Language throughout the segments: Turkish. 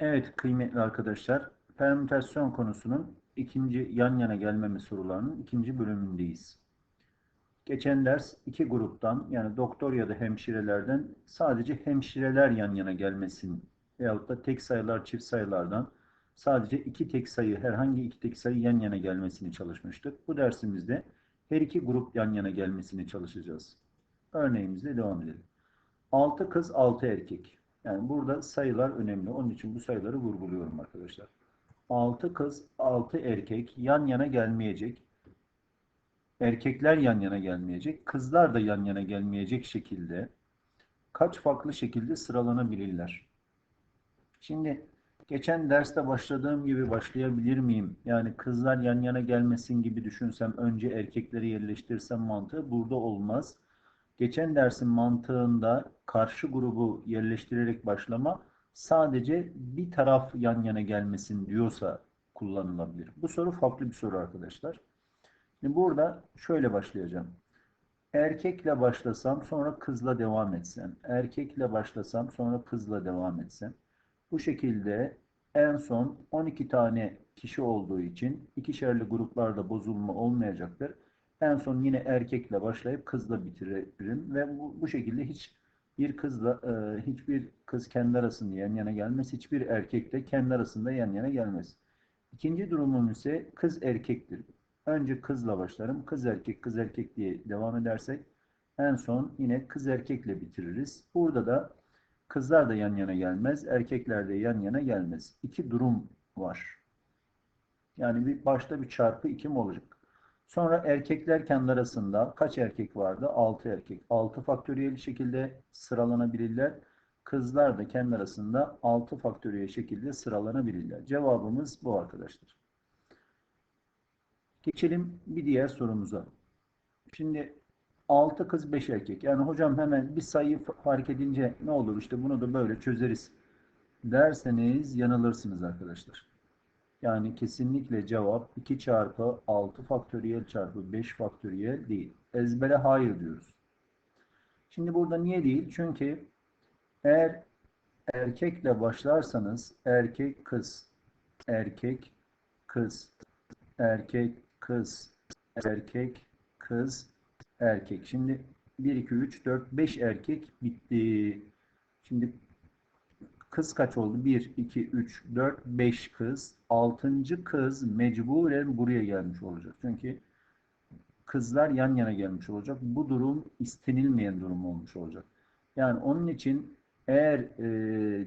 Evet kıymetli arkadaşlar, permütasyon konusunun ikinci yan yana gelmeme sorularının ikinci bölümündeyiz. Geçen ders iki gruptan yani doktor ya da hemşirelerden sadece hemşireler yan yana gelmesin veyahut da tek sayılar çift sayılardan sadece iki tek sayı herhangi iki tek sayı yan yana gelmesini çalışmıştık. Bu dersimizde her iki grup yan yana gelmesini çalışacağız. Örneğimizle devam edelim. 6 kız 6 erkek. Yani burada sayılar önemli. Onun için bu sayıları vurguluyorum arkadaşlar. 6 kız, 6 erkek yan yana gelmeyecek. Erkekler yan yana gelmeyecek. Kızlar da yan yana gelmeyecek şekilde kaç farklı şekilde sıralanabilirler? Şimdi geçen derste başladığım gibi başlayabilir miyim? Yani kızlar yan yana gelmesin gibi düşünsem önce erkekleri yerleştirsem mantığı burada olmaz. Geçen dersin mantığında karşı grubu yerleştirerek başlama sadece bir taraf yan yana gelmesin diyorsa kullanılabilir. Bu soru farklı bir soru arkadaşlar. Şimdi burada şöyle başlayacağım. Erkekle başlasam sonra kızla devam etsem. Erkekle başlasam sonra kızla devam etsem. Bu şekilde en son 12 tane kişi olduğu için ikişerli gruplarda bozulma olmayacaktır. En son yine erkekle başlayıp kızla bitiririm ve bu, bu şekilde hiç bir kızla e, hiçbir kız kendi arasında yan yana gelmez, hiçbir erkek de kendi arasında yan yana gelmez. İkinci durumum ise kız erkektir. Önce kızla başlarım, kız erkek, kız erkek diye devam edersek en son yine kız erkekle bitiririz. Burada da kızlar da yan yana gelmez, erkekler de yan yana gelmez. İki durum var. Yani bir başta bir çarpı iki mi olacak? Sonra erkekler kendi arasında kaç erkek vardı? 6 erkek. 6 faktöriyel şekilde sıralanabilirler. Kızlar da kendi arasında 6 faktöriyel şekilde sıralanabilirler. Cevabımız bu arkadaşlar. Geçelim bir diğer sorumuza. Şimdi 6 kız 5 erkek. Yani hocam hemen bir sayıyı fark edince ne olur? İşte bunu da böyle çözeriz derseniz yanılırsınız arkadaşlar. Yani kesinlikle cevap 2 çarpı 6 faktöriyel çarpı 5 faktöriyel değil. Ezbere hayır diyoruz. Şimdi burada niye değil? Çünkü eğer erkekle başlarsanız erkek kız, erkek kız, erkek kız, erkek kız, erkek. Şimdi 1, 2, 3, 4, 5 erkek bitti. Şimdi Kız kaç oldu? 1, 2, 3, 4, 5 kız. 6. kız mecburen buraya gelmiş olacak. Çünkü kızlar yan yana gelmiş olacak. Bu durum istenilmeyen durum olmuş olacak. Yani onun için eğer e,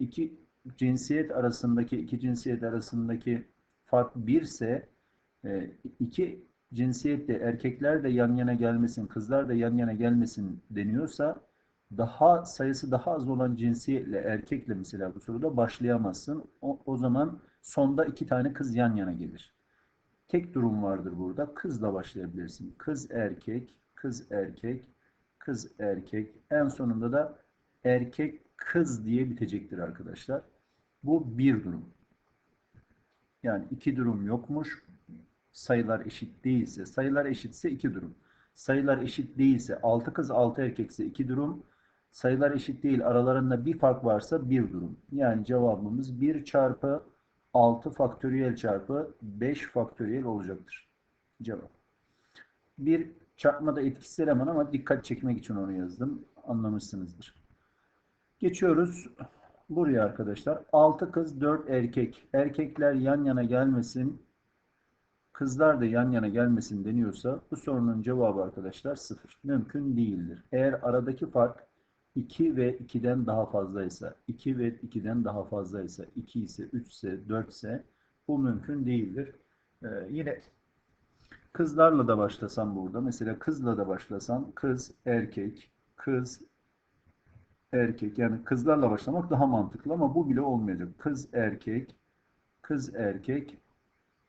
iki cinsiyet arasındaki iki cinsiyet arasındaki fark birse e, iki cinsiyette erkekler de yan yana gelmesin, kızlar da yan yana gelmesin deniyorsa daha sayısı daha az olan cinsiyetle erkekle mesela bu soruda başlayamazsın. O, o zaman sonda iki tane kız yan yana gelir. Tek durum vardır burada. Kızla başlayabilirsin. Kız erkek, kız erkek, kız erkek. En sonunda da erkek kız diye bitecektir arkadaşlar. Bu bir durum. Yani iki durum yokmuş. Sayılar eşit değilse, sayılar eşitse iki durum. Sayılar eşit değilse, altı kız altı erkekse iki durum sayılar eşit değil aralarında bir fark varsa bir durum. Yani cevabımız 1 çarpı 6 faktöriyel çarpı 5 faktöriyel olacaktır. Cevap. Bir çarpmada etkisiz eleman ama dikkat çekmek için onu yazdım. Anlamışsınızdır. Geçiyoruz buraya arkadaşlar. 6 kız 4 erkek. Erkekler yan yana gelmesin. Kızlar da yan yana gelmesin deniyorsa bu sorunun cevabı arkadaşlar 0. Mümkün değildir. Eğer aradaki fark 2 ve 2'den daha fazlaysa, 2 ve 2'den daha fazlaysa, 2 ise, 3 ise, 4 ise bu mümkün değildir. Ee, yine kızlarla da başlasam burada, mesela kızla da başlasam, kız, erkek, kız, erkek, yani kızlarla başlamak daha mantıklı ama bu bile olmayacak. Kız, erkek, kız, erkek,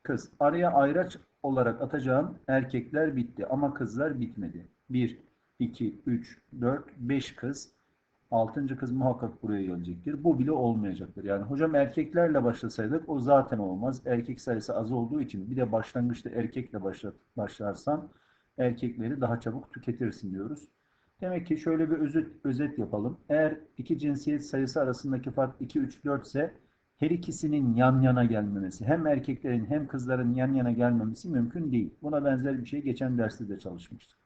kız. Araya ayraç olarak atacağım erkekler bitti ama kızlar bitmedi. 1, 2, 3, 4, 5 kız. Altıncı kız muhakkak buraya gelecektir. Bu bile olmayacaktır. Yani hocam erkeklerle başlasaydık o zaten olmaz. Erkek sayısı az olduğu için bir de başlangıçta erkekle başla, başlarsan erkekleri daha çabuk tüketirsin diyoruz. Demek ki şöyle bir özet, özet yapalım. Eğer iki cinsiyet sayısı arasındaki fark 2, 3, 4 ise her ikisinin yan yana gelmemesi, hem erkeklerin hem kızların yan yana gelmemesi mümkün değil. Buna benzer bir şey geçen derste de çalışmıştık.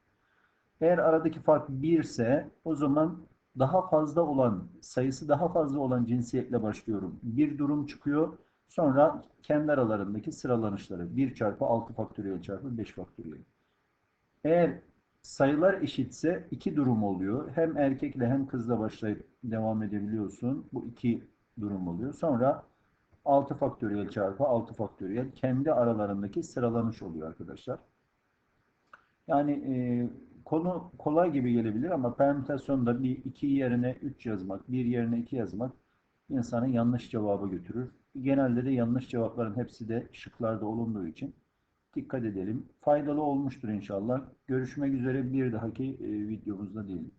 Eğer aradaki fark 1 ise o zaman daha fazla olan, sayısı daha fazla olan cinsiyetle başlıyorum. Bir durum çıkıyor. Sonra kendi aralarındaki sıralanışları 1 çarpı 6 faktöriyel çarpı 5 faktöriyel. Eğer sayılar eşitse iki durum oluyor. Hem erkekle hem kızla başlayıp devam edebiliyorsun. Bu iki durum oluyor. Sonra 6 faktöriyel çarpı 6 faktöriyel kendi aralarındaki sıralanış oluyor arkadaşlar. Yani e, konu kolay gibi gelebilir ama permütasyonda bir 2 yerine 3 yazmak, bir yerine 2 yazmak insanı yanlış cevaba götürür. Genelde de yanlış cevapların hepsi de şıklarda olunduğu için dikkat edelim. Faydalı olmuştur inşallah. Görüşmek üzere bir dahaki e, videomuzda diyelim.